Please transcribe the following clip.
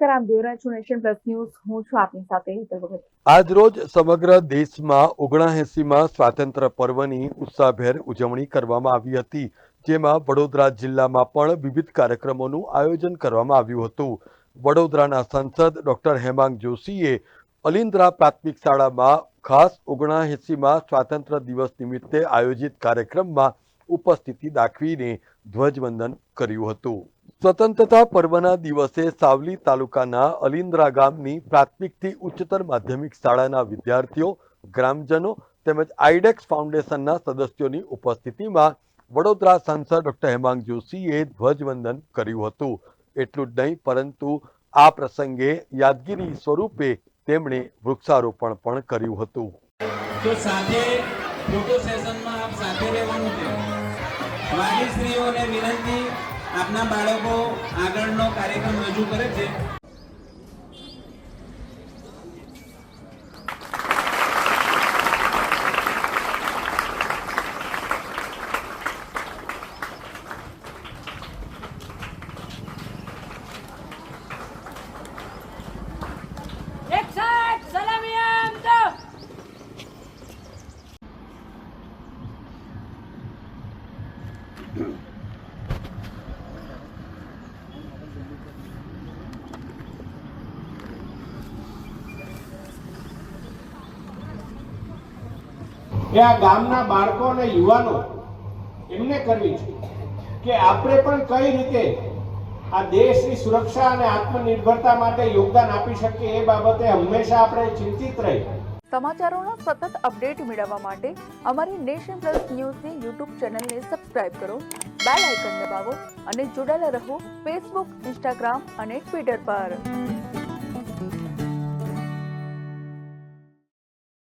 નમસ્કાર દેવરાજ છું nation plus news હું છું આપની સાથે હેતલ ભગત. સમગ્ર દેશમાં ઓગણાએંસીમાં સ્વાતંત્ર્ય પર્વની ઉત્સાહભેર ઉજવણી કરવામાં આવી હતી, જેમાં વડોદરા જિલ્લામાં પણ વિવિધ કાર્યક્રમોનું આયોજન કરવામાં આવ્યું હતું. વડોદરાના સાંસદ ડોક્ટર હેમાંગ જોશીએ અલિન્દ્રા પ્રાથમિક શાળામાં ખાસ ઓગણાએંસીમાં સ્વાતંત્ર્ય દિવસ નિમિત્તે આયોજિત કાર્યક્રમમાં ઉપસ્થિતિ દાખવીને ધ્વજવંદન કર્યું હતું. સ્વતંત્રતા પર્વના દિવસે સાવલી તાલુકાના અલિન્દ્રા ગામની પ્રાથમિકથી ઉચ્ચતર માધ્યમિક શાળાના વિદ્યાર્થીઓ, ગ્રામજનો તેમજ આઈડેક્સ ફાઉન્ડેશનના સદસ્યોની ઉપસ્થિતિમાં વડોદરા સાંસદ ડોક્ટર હેમાંગ જોશીએ ધ્વજવંદન કર્યું હતું. એટલું જ નહીં, પરંતુ આ પ્રસંગે યાદગીરી સ્વરૂપે તેમણે વૃક્ષારોપણ પણ કર્યું હતું. તો સાથે ફોટો સેશનમાં આપ સાથે રહેવાનું છે. વાલીશ્રીઓને વિનંતી આપના બાળકો આગળનો કાર્યક્રમ રજૂ કરે છે Exakt! એ આ ગામના બાળકો અને યુવાનો એમને કરવી છે કે આપણે પણ કઈ રીતે આ દેશની સુરક્ષા અને આત્મનિર્ભરતા માટે યોગદાન આપી શકીએ એ બાબતે હંમેશા આપણે ચિંતિત રહી. સમાચારોનો સતત અપડેટ મેળવવા માટે અમારી નેશન પ્લસ ન્યૂઝની યુટ્યુબ ચેનલને સબસ્ક્રાઇબ કરો, બેલ આઇકન દબાવો અને જોડાયેલા રહો ફેસબુક, ઇન્સ્ટાગ્રામ અને ટ્વિટર પર.